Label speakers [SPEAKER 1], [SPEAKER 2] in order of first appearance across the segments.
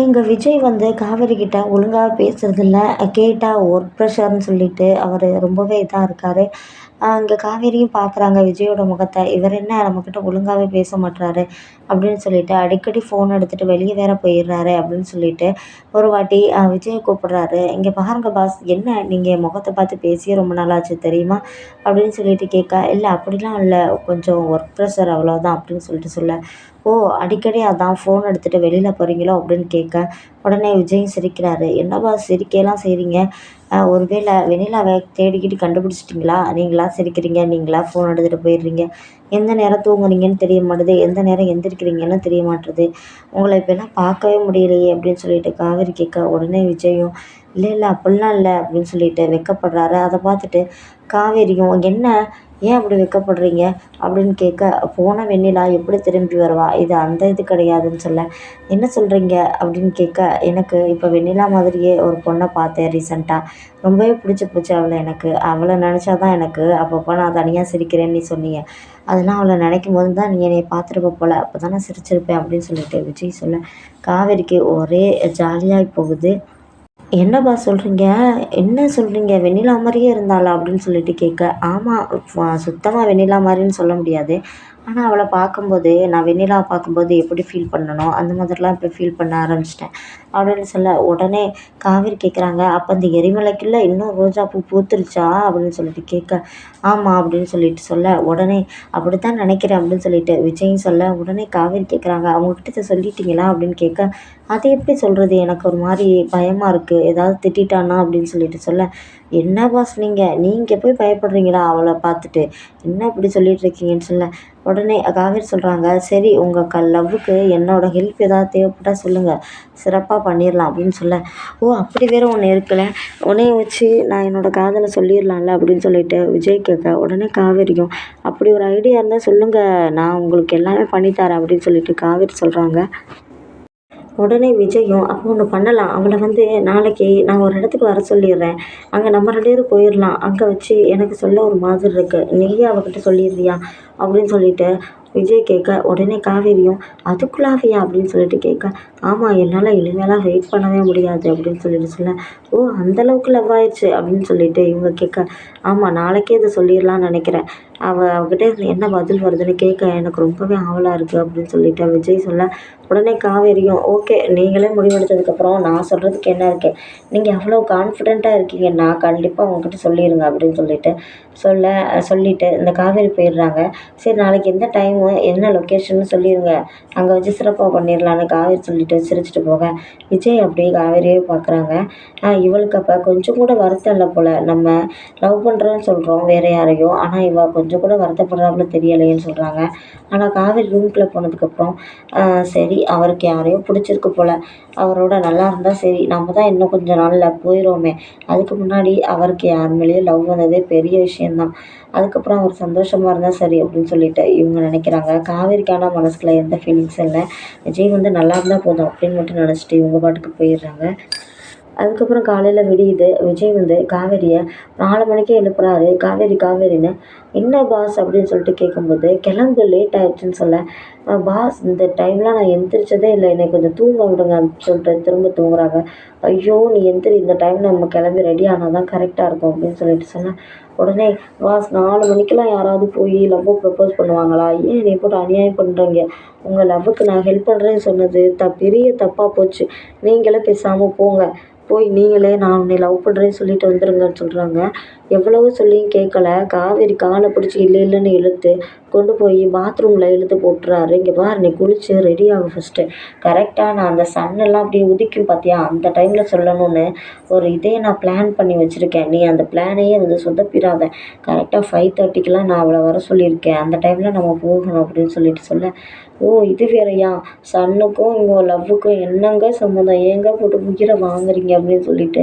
[SPEAKER 1] எங்கள் விஜய் வந்து காவேரி கிட்ட ஒழுங்காக பேசுறதில்ல கேட்டால் ஒர்க் ப்ரெஷர்னு சொல்லிட்டு அவர் ரொம்பவே இதாக இருக்கார். அங்கே காவேரியும் பார்க்குறாங்க விஜயோட முகத்தை. இவர் என்ன நம்மக்கிட்ட ஒழுங்காகவே பேச மாட்றாரு அப்படின்னு சொல்லிட்டு அடிக்கடி ஃபோன் எடுத்துகிட்டு வெளியே வேற போயிடுறாரு அப்படின்னு சொல்லிட்டு ஒரு வாட்டி விஜயை கூப்பிடுறாரு. இங்கே பாருங்க பாஸ் என்ன நீங்கள் முகத்தை பார்த்து பேசியே ரொம்ப நாளாச்சு தெரியுமா? அப்படின்னு சொல்லிட்டு கேட்க இல்லை அப்படிலாம் இல்லை. கொஞ்சம் ஒர்க் ப்ரெஷர் அவ்வளோதான் அப்படின்னு சொல்லிட்டு சொல்ல. ஓ அடிக்கடி அதான் ஃபோன் எடுத்துகிட்டு வெளியில் போகிறீங்களோ அப்படின்னு கேட்க உடனே விஜயும் சிரிக்கிறாரு. என்னப்பா சிரிக்கலாம் செய்கிறீங்க ஒரு வேளை வெண்ணிலாவை தேடிக்கிட்டு கண்டுபிடிச்சிட்டிங்களா? நீங்களா சிரிக்கிறீங்க? நீங்களா ஃபோன் எடுத்துகிட்டு போயிடுறீங்க? எந்த நேரம் தூங்குறீங்கன்னு தெரிய மாட்டுது எந்த நேரம் எந்திரிக்கிறீங்கன்னு தெரிய மாட்டுது. உங்களை இப்போல்லாம் பார்க்கவே முடியலையே அப்படின்னு சொல்லிட்டு காவேரி கேட்க உடனே விஜயும் இல்லை இல்லை அப்படிலாம் இல்லை அப்படின்னு சொல்லிட்டு வெக்கப்படுறாரு. அதை பார்த்துட்டு காவேரியும் என்ன? ஏன் அப்படி வெக்கப்படுறீங்க? அப்படின்னு கேட்க போன வெண்ணிலா எப்படி திரும்பி வருவா? இது அந்த இது கிடையாதுன்னு சொல்ல. என்ன சொல்கிறீங்க அப்படின்னு கேட்க எனக்கு இப்போ வெண்ணிலா மாதிரியே ஒரு பொண்ணை பார்த்தேன் ரீசெண்டாக ரொம்பவே பிடிச்சி போச்சு அவளை எனக்கு. அவளை நினச்சா தான் எனக்கு அப்பப்போ நான் தனியாக சிரிக்கிறேன்னு நீ சொன்னீங்க. அதெல்லாம் அவளை நினைக்கும் போது தான் நீ என்னை பார்த்துருப்ப போல். அப்போ தான் நான் சிரிச்சிருப்பேன் அப்படின்னு சொல்லிட்டு விஜய் சொல்ல காவேரிக்கு ஒரே ஜாலியாக போகுது. என்னப்பா சொல்கிறீங்க என்ன சொல்கிறீங்க வெண்ணிலா மாதிரியே இருந்தாளா? அப்படின்னு சொல்லிட்டு கேட்க ஆமாம் சுத்தமாக வெண்ணிலா மாதிரின்னு சொல்ல முடியாது. ஆனால் அவளை பார்க்கும்போது நான் வெண்ணிலாவை பார்க்கும்போது எப்படி ஃபீல் பண்ணனோ அந்த மாதிரிலாம் இப்போ ஃபீல் பண்ண ஆரம்பிச்சிட்டேன். அப்படின்னு சொல்ல உடனே காவேரி கேட்குறாங்க அப்போ அந்த எரிமலைக்குள்ளே இன்னும் ரோஜா பூ பூத்துருச்சா? அப்படின்னு சொல்லிட்டு கேட்க ஆமாம் அப்படின்னு சொல்லிட்டு சொல்ல உடனே அப்படி தான் நினைக்கிறேன் அப்படின்னு சொல்லிட்டு விஜயும் சொல்ல உடனே காவேரி கேட்குறாங்க அவங்கக்கிட்ட இதை சொல்லிட்டீங்களா? அப்படின்னு கேட்க அது எப்படி சொல்கிறது எனக்கு ஒரு மாதிரி பயமாக இருக்குது ஏதாவது திட்டானா அப்படின்னு சொல்லிட்டு சொல்ல என்ன பாஸ் நீங்கள் நீங்கள் போய் பயப்படுறீங்களா அவளை பார்த்துட்டு? என்ன இப்படி சொல்லிட்டு இருக்கீங்கன்னு சொல்ல உடனே காவேரி சொல்கிறாங்க சரி உங்கள் க லவ்வுக்கு என்னோடய ஹெல்ப் ஏதாவது தேவைப்பட்டால் சொல்லுங்கள் சிறப்பாக பண்ணிடலாம் அப்படின்னு சொல்ல. ஓ அப்படி வேறு ஒன்று இருக்குல்ல. உன்னைய வச்சு நான் என்னோடய காதலை சொல்லிடலாம்ல அப்படின்னு சொல்லிட்டு விஜய் கேட்க உடனே காவேரியும் அப்படி ஒரு ஐடியா இருந்தால் சொல்லுங்கள் நான் உங்களுக்கு எல்லாமே பண்ணித்தரேன் அப்படின்னு சொல்லிட்டு காவேரி சொல்கிறாங்க உடனே விஜயும் அப்போ ஒன்று பண்ணலாம். அவளை வந்து நாளைக்கு நான் ஒரு இடத்துக்கு வர சொல்லிடுறேன். அங்கே நம்ம ரெண்டு பேரும் போயிடலாம். அங்கே வச்சு எனக்கு சொல்ல ஒரு மாதிரி இருக்குது நீயே அவகிட்ட சொல்லிடுறியா? அப்படின்னு சொல்லிட்டு விஜய் கேட்க உடனே காவேரியும் அதுக்குள்ளாவியா? அப்படின்னு சொல்லிட்டு கேட்க ஆமாம் என்னால் இனிமேலாம் வெயிட் பண்ணவே முடியாது. அப்படின்னு சொல்லிட்டு சொல்ல ஓ அந்தளவுக்கு லவ் ஆயிடுச்சு அப்படின்னு சொல்லிட்டு இவங்க கேட்க ஆமாம் நாளைக்கே இதை சொல்லிடலாம்னு நினைக்கிறேன். அவள் அவகிட்ட என்ன பதில் வருதுன்னு கேட்க எனக்கு ரொம்பவே ஆவலாக இருக்குது அப்படின்னு சொல்லிட்டு விஜய் சொல்ல உடனே காவேரியும் ஓகே நீங்களே முடிவெடுத்ததுக்கப்புறம் நான் சொல்கிறதுக்கு என்ன இருக்குது நீங்கள் அவ்வளோ கான்ஃபிடெண்ட்டாக இருக்கீங்க நான் கண்டிப்பாக உங்ககிட்ட சொல்லிடுங்க அப்படின்னு சொல்லிட்டு சொல்ல சொல்லிவிட்டு இந்த காவேரி போயிடுறாங்க. சரி நாளைக்கு எந்த டைமு என்ன லொக்கேஷன்னு சொல்லிடுங்க அங்கே வச்சு சிறப்பாக பண்ணிடலான்னு காவேரி சொல்லிட்டு சிரிச்சிட்டு போக. விஜய் அப்படியே காவேரியே பார்க்குறாங்க இவளுக்கு அப்போ கொஞ்சம் கூட வருத்தம் இல்லை போல். நம்ம லவ் பண்ணுறோன்னு சொல்கிறோம் வேறு யாரையும் ஆனால் இவள் கொஞ்சம் கொஞ்சம் கூட வருத்தப்படுறாப்புல தெரியலையேன்னு சொல்கிறாங்க ஆனால் காவேரி ரூம்குள்ளே போனதுக்கப்புறம் சரி அவருக்கு யாரையோ பிடிச்சிருக்கு போல். அவரோட நல்லா இருந்தால் சரி நம்ம தான் இன்னும் கொஞ்சம் நாளில் போயிடுவோமே அதுக்கு முன்னாடி அவருக்கு யார் மேலேயும் லவ் வந்ததே பெரிய விஷயந்தான் அதுக்கப்புறம் அவர் சந்தோஷமாக இருந்தால் சரி அப்படின்னு சொல்லிட்டு இவங்க நினைக்கிறாங்க. காவேரிக்கான மனசில் எந்த ஃபீலிங்ஸும் இல்லை. விஜய் வந்து நல்லா இருந்தால் போதும் அப்படின்னு மட்டும் நினச்சிட்டு இவங்க பாட்டுக்கு போயிடுறாங்க. அதுக்கப்புறம் காலையில் விடியுது விஜய் வந்து காவேரியை நாலு மணிக்கே எழுப்புறாரு. காவேரி காவேரின்னு என்ன பாஸ் அப்படின்னு சொல்லிட்டு கேட்கும்போது கிளம்பு லேட் ஆயிடுச்சுன்னு சொல்ல. பாஸ் இந்த டைம்லாம் நான் எந்திரிச்சதே இல்லை. என்னை கொஞ்சம் தூங்க விடுங்க அப்படின்னு சொல்லிட்டு திரும்ப தூங்குறாங்க. ஐயோ நீ எந்திரி இந்த டைமில் நம்ம கிளம்பி ரெடி ஆனால் தான் கரெக்டாக இருக்கும் அப்படின்னு சொல்லிட்டு சொன்னேன் உடனே பாஸ் நாலு மணிக்கெல்லாம் யாராவது போய் லவ்வை ப்ரப்போஸ் பண்ணுவாங்களா? ஏன் என்னை போட்டு அநியாயம் பண்ணுறீங்க உங்கள் லவ்வுக்கு நான் ஹெல்ப் பண்ணுறேன்னு சொன்னது த பெரிய தப்பாக போச்சு. நீங்களே பேசாமல் போங்க. போய் நீங்களே நான் உன்னை லவ் பண்ணுறேன்னு சொல்லிட்டு வந்துடுங்கன்னு சொல்கிறாங்க எவ்வளவோ சொல்லியும் கேட்கல காவேரி காலை பிடிச்சி இல்லை இல்லைன்னு இழுத்து கொண்டு போய் பாத்ரூமில் இழுத்து போட்டுறாரு. இங்கே பாரு நீ குளிச்சு ரெடி ஆகும் ஃபஸ்ட்டு கரெக்டாக நான் அந்த சன்னெல்லாம் அப்படியே உதிக்கும் பார்த்தியா அந்த டைமில் சொல்லணும்னு ஒரு இதே நான் பிளான் பண்ணி வச்சுருக்கேன். நீ அந்த பிளானையே வந்து சொதப்பிடாத. கரெக்டாக ஃபைவ் தேர்ட்டிக்கெலாம் நான் அவளை வர சொல்லியிருக்கேன். அந்த டைமில் நம்ம போகணும் அப்படின்னு சொல்லிட்டு சொல்ல ஓ இது வேறையா? சன்னுக்கும் இவங்க லவ்வுக்கும் என்னங்க சம்மந்தம்? ஏங்க போட்டு உயிரை வாங்குறீங்க அப்படின்னு சொல்லிட்டு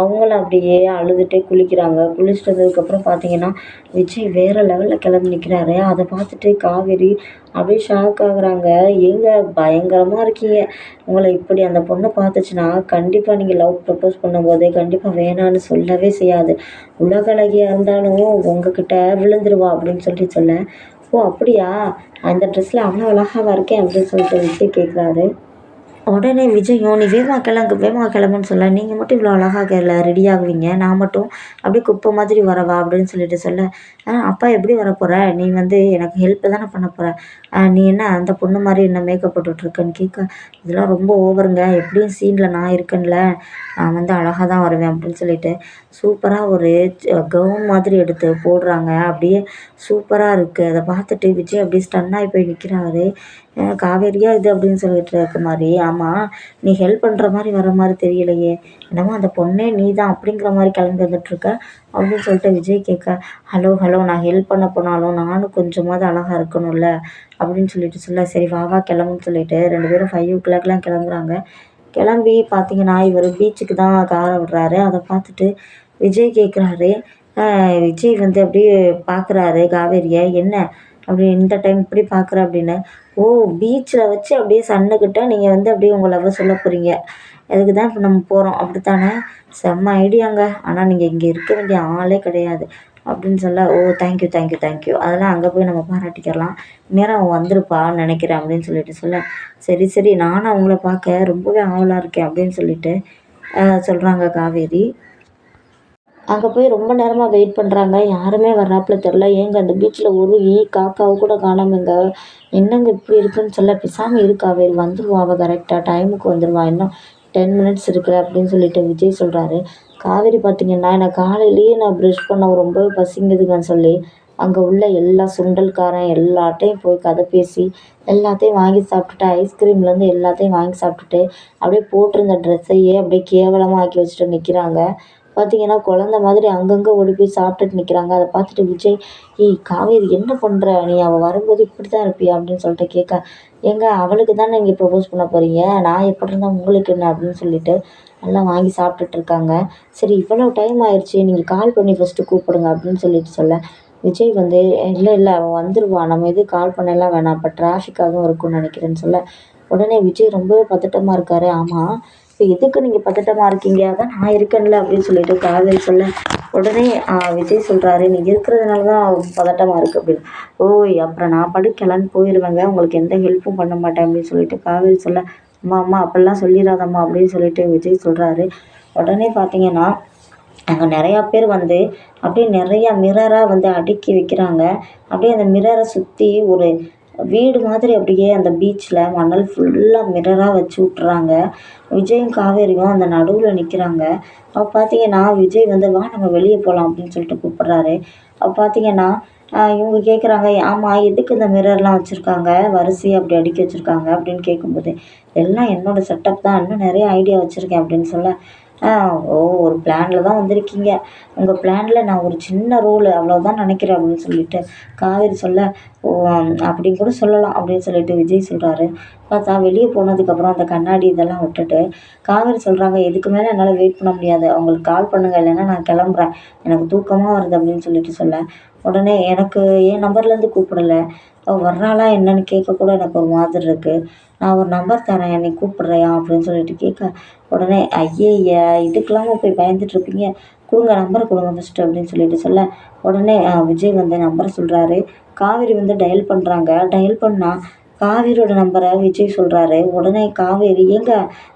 [SPEAKER 1] அவங்களும் அப்படியே அழுதுகிட்டே குளிக்கிறாங்க. குளிச்சுட்டு வந்ததுக்கப்புறம் பார்த்தீங்கன்னா விஜய் வேறு லெவலில் கிளம்பி நிற்கிறாரு அதை பார்த்துட்டு காவேரி அப்படியே ஷாக் ஆகுறாங்க. ஏங்க பயங்கரமாக இருக்கீங்க. உங்களை இப்படி அந்த பொண்ணை பார்த்துச்சுன்னா கண்டிப்பாக நீங்கள் லவ் ப்ரப்போஸ் பண்ணும்போது கண்டிப்பாக வேணான்னு சொல்லவே செய்யாது. உலகளகியாக இருந்தாலும் உங்ககிட்ட விழுந்துருவா அப்படின்னு சொல்லிட்டு சொல்ல ஓ அப்படியா? அந்த ட்ரெஸ்ஸில் அவ்வளோ அழகாவா இருக்கேன் அப்படின்னு சொல்லிட்டு விஜய் கேட்குறாரு உடனே விஜயும் நீ வேகமாக கிளம்பு வேகமாக கிளம்புன்னு சொல்ல. நீங்கள் மட்டும் இவ்வளோ அழகாக இல்லை ரெடி ஆகுவீங்க நான் மட்டும் அப்படியே குப்பை மாதிரி வரவா? அப்படின்னு சொல்லிட்டு சொல்ல ஆ அப்பா எப்படி வரப்போகிற நீ வந்து எனக்கு ஹெல்ப் தானே பண்ண போகிற நீ என்ன அந்த பொண்ணு மாதிரி என்ன மேக்கப் போட்டுட்ருக்கன்னு கேட்க இதெல்லாம் ரொம்ப ஓவருங்க எப்படியும் சீனில் நான் இருக்கேன்ல. நான் வந்து அழகாக தான் வருவேன் அப்படின்னு சொல்லிட்டு சூப்பராக ஒரு கவுன் மாதிரி எடுத்து போடுறாங்க. அப்படியே சூப்பராக இருக்குது அதை பார்த்துட்டு விஜய் அப்படியே ஸ்டன் ஆகி போய் நிற்கிறாரு காவேரியா இது அப்படின்னு சொல்லிட்டு இருக்க மாதிரி. ஆமாம் நீ ஹெல்ப் பண்ணுற மாதிரி வர மாதிரி தெரியலையே. என்னமோ அந்த பொண்ணே நீ தான் அப்படிங்கிற மாதிரி கிளம்பி வந்துட்டுருக்க அப்படின்னு சொல்லிட்டு விஜய் கேட்க ஹலோ ஹலோ நான் ஹெல்ப் பண்ண போனாலும் நானும் கொஞ்சமாவது அழகாக இருக்கணும்ல? அப்படின்னு சொல்லிட்டு சொல்ல சரி வா வா கிளம்புன்னு சொல்லிட்டு ரெண்டு பேரும் ஃபைவ் ஓ கிளாக்லாம் கிளம்புறாங்க. கிளம்பி பார்த்தீங்கன்னா இவர் பீச்சுக்கு தான் காரை விடுறாரு. அதை பார்த்துட்டு விஜய் கேட்குறாரு விஜய் வந்து அப்படியே பார்க்குறாரு காவேரியை என்ன? அப்படி இந்த டைம் இப்படி பார்க்குற அப்படின்னு. ஓ பீச்சில் வச்சு அப்படியே சன்னுக்கிட்ட நீங்கள் வந்து அப்படியே உங்கள் லவ் சொல்ல போகிறீங்க அதுக்கு தான் இப்போ நம்ம போகிறோம் அப்படித்தானே? செம்ம ஐடியாங்க ஆனால் நீங்கள் இங்கே இருக்க வேண்டிய ஆளே கிடையாது. அப்படின்னு சொல்ல ஓ தேங்க்யூ தேங்க்யூ தேங்க்யூ அதெல்லாம் அங்கே போய் நம்ம பாராட்டிக்கிறலாம் நேரம் அவன் வந்திருப்பான்னு நினைக்கிறேன் அப்படின்னு சொல்லிட்டு சொல்ல சரி சரி நானும் அவங்கள பார்க்க ரொம்பவே ஆவலாக இருக்கேன் அப்படின்னு சொல்லிட்டு சொல்கிறாங்க காவேரி. அங்கே போய் ரொம்ப நேரமாக வெயிட் பண்ணுறாங்க யாருமே வர்றாப்புல தெரில ஏங்க அந்த பீச்சில் ஒரு ஈ காக்காவை கூட காணாமங்க. என்னங்க இப்படி இருக்குன்னு சொல்ல பேசாமல் இருக்கா? வேறு வந்துடுவா அவள் கரெக்டாக டைமுக்கு வந்துடுவா இன்னும் டென் மினிட்ஸ் இருக்குது அப்படின்னு சொல்லிட்டு விஜய் சொல்கிறாரு காவேரி பார்த்தீங்கன்னா என்னை காலையிலேயே நான் ப்ரஷ் பண்ண ரொம்பவே பசிங்குதுங்கன்னு சொல்லி அங்கே உள்ள எல்லா சுண்டல்காரன் எல்லாட்டையும் போய் கதை பேசி எல்லாத்தையும் வாங்கி சாப்பிட்டுட்டு ஐஸ்கிரீம்லேருந்து எல்லாத்தையும் வாங்கி சாப்பிட்டுட்டு அப்படியே போட்டிருந்த ட்ரெஸ்ஸையே அப்படியே கேவலமாக ஆக்கி வச்சுட்டு நிற்கிறாங்க பார்த்தீங்கன்னா குழந்த மாதிரி அங்கங்கே ஓடி போய் சாப்பிட்டுட்டு நிற்கிறாங்க அதை பார்த்துட்டு விஜய் ஏய் காவேரி என்ன பண்ணுற நீ அவள் வரும்போது இப்படி தான் இருப்பியா? அப்படின்னு சொல்லிட்டு கேட்க ஏங்க அவளுக்கு தானே நீங்கள் ப்ரொபோஸ் பண்ண போகிறீங்க நான் எப்படி இருந்தால் உங்களுக்கு என்ன? அப்படின்னு சொல்லிட்டு எல்லாம் வாங்கி சாப்பிட்டுட்டு இருக்காங்க. சரி இவ்வளோ டைம் ஆயிடுச்சு நீங்கள் கால் பண்ணி ஃபஸ்ட்டு கூப்பிடுங்க அப்படின்னு சொல்லிட்டு சொல்ல விஜய் வந்து இல்லை இல்லை அவன் வந்துடுவான் நம்ம எதுவும் கால் பண்ணலாம் வேணாம். அப்போ டிராஃபிக்காகவும் இருக்கும்னு நினைக்கிறேன்னு சொல்ல உடனே விஜய் ரொம்பவே பதட்டமாக இருக்கார். ஆமாம் ஸோ எதுக்கு நீங்கள் பதட்டமாக இருக்கீங்க? அதான் நான் இருக்கேன்ல அப்படின்னு சொல்லிட்டு காவேரி சொல்ல உடனே விஜய் சொல்கிறாரு நீ இருக்கிறதுனால தான் பதட்டமாக இருக்குது அப்படின்னு. ஓய் அப்புறம் நான் படி கிளம்பி போயிடுவேங்க உங்களுக்கு எந்த ஹெல்ப்பும் பண்ண மாட்டேன் அப்படின்னு சொல்லிட்டு காவேரி சொல்ல அம்மா அம்மா அப்படிலாம் சொல்லிடாதம்மா அப்படின்னு சொல்லிட்டு விஜய் சொல்கிறாரு உடனே பார்த்தீங்கன்னா அங்கே நிறையா பேர் வந்து அப்படியே நிறையா மிரராக வந்து அடுக்கி வைக்கிறாங்க. அப்படியே அந்த மிரரை சுற்றி ஒரு வீடு மாதிரி அப்படியே அந்த பீச்சில் மணல் ஃபுல்லாக மிரராக வச்சு விட்றாங்க விஜயும் காவேரியும் அந்த நடுவில் நிற்கிறாங்க அப்போ பார்த்தீங்கன்னா விஜய் வந்து வா நம்ம வெளியே போகலாம் அப்படின்னு சொல்லிட்டு கூப்பிட்றாரு. அப்போ பார்த்தீங்கன்னா இவங்க கேட்குறாங்க ஆமாம் எதுக்கு இந்த மிரர்லாம் வச்சுருக்காங்க? வரிசையை அப்படி அடுக்கி வச்சுருக்காங்க? அப்படின்னு கேட்கும்போது எல்லாம் என்னோடய செட்டப் தான். இன்னும் நிறைய ஐடியா வச்சுருக்கேன் அப்படின்னு சொல்ல ஓ ஒரு பிளானில் தான் வந்திருக்கீங்க. உங்கள் பிளானில் நான் ஒரு சின்ன ரோல் அவ்வளோதான் நினைக்கிறேன் அப்படின்னு சொல்லிட்டு காவேரி சொல்ல ஓ அப்படின்னு கூட சொல்லலாம் அப்படின்னு சொல்லிட்டு விஜய் சொல்கிறாரு பார்த்தா வெளியே போனதுக்கப்புறம் அந்த கண்ணாடி இதெல்லாம் விட்டுட்டு காவேரி சொல்கிறாங்க இதுக்கு மேலே என்னால் வெயிட் பண்ண முடியாது. அவங்களுக்கு கால் பண்ணுங்கள் இல்லைன்னா நான் கிளம்புறேன். எனக்கு தூக்கமாக வருது அப்படின்னு சொல்லிட்டு சொல்ல. உடனே எனக்கு என் நம்பர்லேருந்து கூப்பிடல. அவள் வர்றாளா என்னன்னு கேட்க கூட எனக்கு ஒரு மாதிரி இருக்குது நான் ஒரு நம்பர் தரேன் என்னை கூப்பிட்றியா? அப்படின்னு சொல்லிட்டு கேட்க உடனே ஐயய்ய இதுக்கெல்லாமா போய் பயந்துட்டுருப்பீங்க கொடுங்க நம்பரை கொடுங்க ஃபஸ்ட்டு அப்படின்னு சொல்லிட்டு சொல்ல உடனே விஜய் வந்து நம்பரை சொல்கிறாரு காவேரி வந்து டயல் பண்ணுறாங்க டயல் பண்ணால் காவேரியோட நம்பரை விஜய் சொல்கிறாரு உடனே காவேரி ஏங்க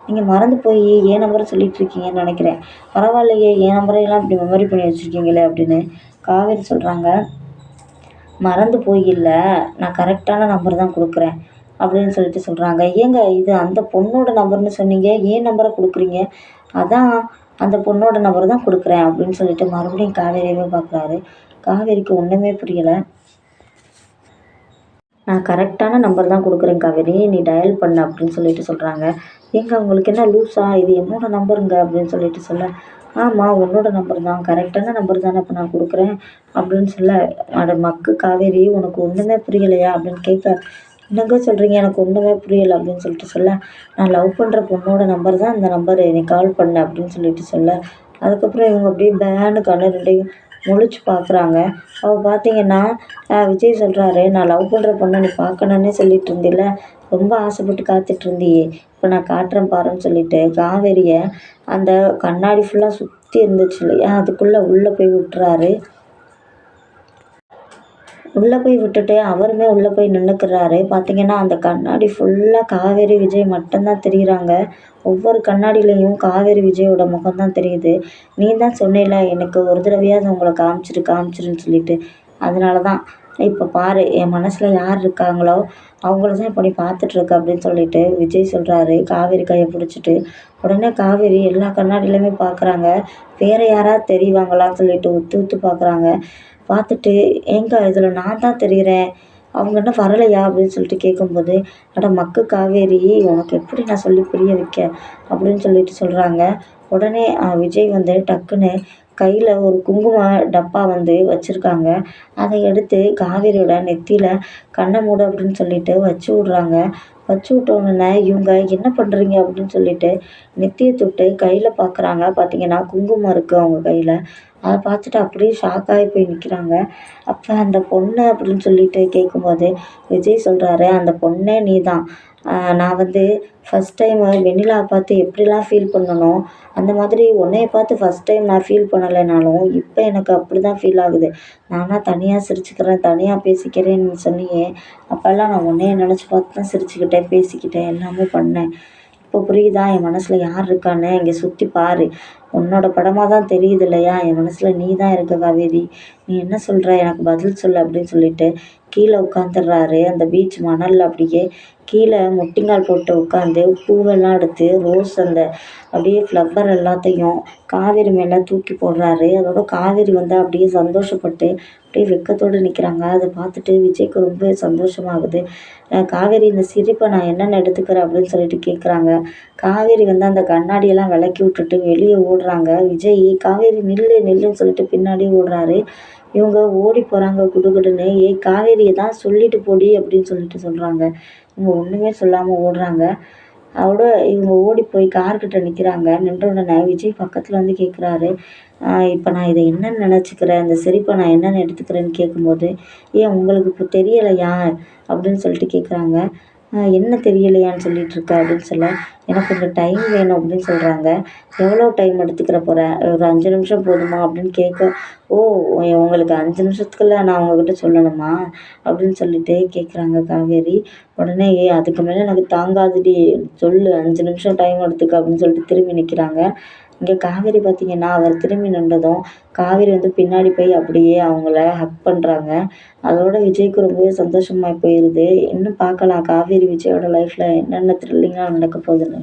[SPEAKER 1] நீங்கள் மறந்து போய் ஏன் நம்பரை சொல்லிட்டு இருக்கீங்கன்னு நினைக்கிறேன். பரவாயில்லையே என் நம்பரையெல்லாம் இப்படி மெமரி பண்ணி வச்சுருக்கீங்களே அப்படின்னு காவேரி சொல்கிறாங்க மறந்து போய் இல்லை நான் கரெக்டான நம்பர் தான் கொடுக்குறேன். அப்படின்னு சொல்லிட்டு சொல்கிறாங்க ஏங்க இது அந்த பொண்ணோட நம்பர்னு சொன்னீங்க. ஏன் நம்பரை கொடுக்குறீங்க? அதான் அந்த பொண்ணோட நம்பர் தான் கொடுக்குறேன் அப்படின்னு சொல்லிட்டு மறுபடியும் காவேரியவே பார்க்குறாரு. காவேரிக்கு ஒன்றுமே புரியலை. நான் கரெக்டான நம்பர் தான் கொடுக்குறேன் காவேரி. நீ டயல் பண்ண அப்படின்னு சொல்லிட்டு சொல்கிறாங்க ஏங்க உங்களுக்கு என்ன லூஸா இது என்னோடய நம்பருங்க அப்படின்னு சொல்லிட்டு சொல்ல ஆமாம் உன்னோட நம்பர் தான். கரெக்டான நம்பர் தானே இப்போ நான் கொடுக்குறேன் அப்படின்னு சொல்ல அட மக்கு காவேரி உனக்கு ஒன்றுமே புரியலையா அப்படின்னு கேட்க என்னங்க சொல்கிறீங்க எனக்கு ஒன்றுமே புரியலை அப்படின்னு சொல்லிட்டு சொல்ல. நான் லவ் பண்ணுற பொண்ணோட நம்பர் தான் இந்த நம்பரு நீ கால் பண்ண அப்படின்னு சொல்லிட்டு சொல்ல. அதுக்கப்புறம் இவங்க அப்படியே பேனு கண்ணு ரெண்டையும் முழிச்சு பார்க்குறாங்க அவள் பார்த்தீங்கன்னா விஜய் சொல்கிறாரு நான் லவ் பண்ணுற பொண்ணை நீ பார்க்கணுன்னே சொல்லிட்டு இருந்தில்ல. ரொம்ப ஆசைப்பட்டு காத்துட்டு இருந்தியே. இப்போ நான் காட்டுறேன் பாருன்னு சொல்லிட்டு காவேரியை அந்த கண்ணாடி ஃபுல்லாக சுற்றி இருந்துச்சு இல்லையா? அதுக்குள்ளே உள்ளே போய் விட்டுறாரு. உள்ளே போய் விட்டுட்டு அவருமே உள்ளே போய் நின்றுக்கிறாரு பார்த்தீங்கன்னா அந்த கண்ணாடி ஃபுல்லாக காவேரி விஜய் மட்டும்தான் தெரிகிறாங்க ஒவ்வொரு கண்ணாடியிலையும் காவேரி விஜயோட முகம் தான் தெரியுது. நீ தான் சொன்னில எனக்கு ஒரு தடவையாவது உங்களை காமிச்சிரு காமிச்சிருன்னு சொல்லிட்டு. அதனால தான் இப்போ பாரு என் மனசில் யார் இருக்காங்களோ அவங்கள தான் இப்போ நீ அப்படின்னு சொல்லிட்டு விஜய் சொல்கிறாரு காவேரி கையை பிடிச்சிட்டு உடனே காவேரி எல்லா கண்ணாடியிலையுமே பார்க்குறாங்க வேறு யாராவது தெரிவாங்களான்னு சொல்லிட்டு உத்து உத்து பார்க்குறாங்க பார்த்துட்டு ஏங்க இதில் நான் தான் தெரிகிறேன் அவங்க என்ன வரலையா? அப்படின்னு சொல்லிட்டு கேட்கும்போது அட மக்கு காவேரி உனக்கு எப்படி நான் சொல்லி புரிய வைக்க? அப்படின்னு சொல்லிட்டு சொல்கிறாங்க உடனே விஜய் வந்து டக்குன்னு கையில் ஒரு குங்கும டப்பா வந்து வச்சுருக்காங்க. அதை எடுத்து காவேரியோட நெத்தியில் கண்ணை மூடு அப்படின்னு சொல்லிட்டு வச்சு விட்றாங்க. வச்சு விட்டோன்னே இவங்க என்ன பண்ணுறீங்க அப்படின்னு சொல்லிட்டு நெத்தியை தொட்டு கையில் பார்க்குறாங்க பார்த்தீங்கன்னா குங்குமம் இருக்குது அவங்க கையில். அதை பார்த்துட்டு அப்படியே ஷாக் ஆகி போய் நிற்கிறாங்க அப்போ அந்த பொண்ணு அப்படின்னு சொல்லிட்டு கேட்கும்போது விஜய் சொல்கிறாரு அந்த பொண்ணே நீ தான் நான் வந்து ஃபஸ்ட் டைம் வெண்ணிலா பார்த்து எப்படிலாம் ஃபீல் பண்ணனோ அந்த மாதிரி உன்னைய பார்த்து ஃபஸ்ட் டைம் நான் ஃபீல் பண்ணலைனாலும் இப்போ எனக்கு அப்படி தான் ஃபீல் ஆகுது. நானாக தனியாக சிரிச்சுக்கிறேன் தனியாக பேசிக்கிறேன்னு சொன்னியே அப்போல்லாம் நான் உன்னைய நினச்சி பார்த்து தான் சிரிச்சுக்கிட்டேன் பேசிக்கிட்டேன் எல்லாமே பண்ணேன். இப்போ புரியுதா? என் மனசில் யார் இருக்கான்னு? இங்கே சுற்றி பாரு. உன்னோட படமாக தான் தெரியுது இல்லையா என் மனசில் நீ தான் இருக்க காவேரி. நீ என்ன சொல்கிற எனக்கு பதில் சொல்லு அப்படின்னு சொல்லிட்டு கீழே உட்காந்துடுறாரு அந்த பீச் மணலில் அப்படியே கீழே முட்டிங்கால் போட்டு உட்காந்து பூவெல்லாம் எடுத்து ரோஸ் அந்த அப்படியே ஃப்ளவர் எல்லாத்தையும் காவேரி மேலே தூக்கி போடுறாரு. அதோட காவேரி வந்து அப்படியே சந்தோஷப்பட்டு அப்படியே வெக்கத்தோடு நிற்கிறாங்க அதை பார்த்துட்டு விஜய்க்கு ரொம்ப சந்தோஷமாகுது. காவேரி இந்த சிரிப்பை நான் என்னென்ன எடுத்துக்கிறேன் அப்படின்னு சொல்லிட்டு கேட்குறாங்க காவேரி வந்து அந்த கண்ணாடியெல்லாம் விளக்கி விட்டுட்டு வெளியே ஓடுறாங்க. விஜய் காவேரி நில்லு நில்லுன்னு சொல்லிட்டு பின்னாடி ஓடுறாரு. இவங்க ஓடி போகிறாங்க குடுகுடுன்னு. ஏய் காவேரியை தான் சொல்லிட்டு போடி அப்படின்னு சொல்லிட்டு சொல்கிறாங்க இவங்க ஒன்றுமே சொல்லாமல் ஓடுறாங்க. அதோட இவங்க ஓடி போய் கார்கிட்ட நிற்கிறாங்க நின்ற உடனே விஜய் பக்கத்தில் வந்து கேட்குறாரு இப்போ நான் இதை என்னென்னு நினச்சிக்கிறேன்? இந்த சிரிப்பை நான் என்னென்னு எடுத்துக்கிறேன்னு கேட்கும்போது ஏன் உங்களுக்கு இப்போ தெரியலையா? அப்படின்னு சொல்லிட்டு கேட்குறாங்க என்ன தெரியலையான்னு சொல்லிகிட்ருக்க அப்படின்னு சொல்ல எனக்கு கொஞ்சம் டைம் வேணும் அப்படின்னு சொல்கிறாங்க எவ்வளோ டைம் எடுத்துக்கிற போகிற ஒரு அஞ்சு நிமிஷம் போதுமா? அப்படின்னு கேட்க ஓ உங்களுக்கு அஞ்சு நிமிஷத்துக்குள்ள நான் உங்ககிட்ட சொல்லணுமா? அப்படின்னு சொல்லிட்டு கேட்குறாங்க காவேரி. உடனே ஏ அதுக்கு மேலே எனக்கு தாங்காதுடி. சொல்லு அஞ்சு நிமிஷம் டைம் எடுத்துக்க அப்படின்னு சொல்லிட்டு திரும்பி நிற்கிறாங்க இங்கே காவேரி பார்த்திங்கன்னா அவர் திரும்பி நின்றதும் காவேரி வந்து பின்னாடி போய் அப்படியே அவங்கள ஹக் பண்ணுறாங்க அதோட விஜய்க்கு ரொம்பவே சந்தோஷமாக போயிடுது இன்னும் பார்க்கலாம் காவேரி விஜயோட லைஃப்பில் என்னென்ன த்ரில்லிங்காக நடக்க போகுதுன்னு.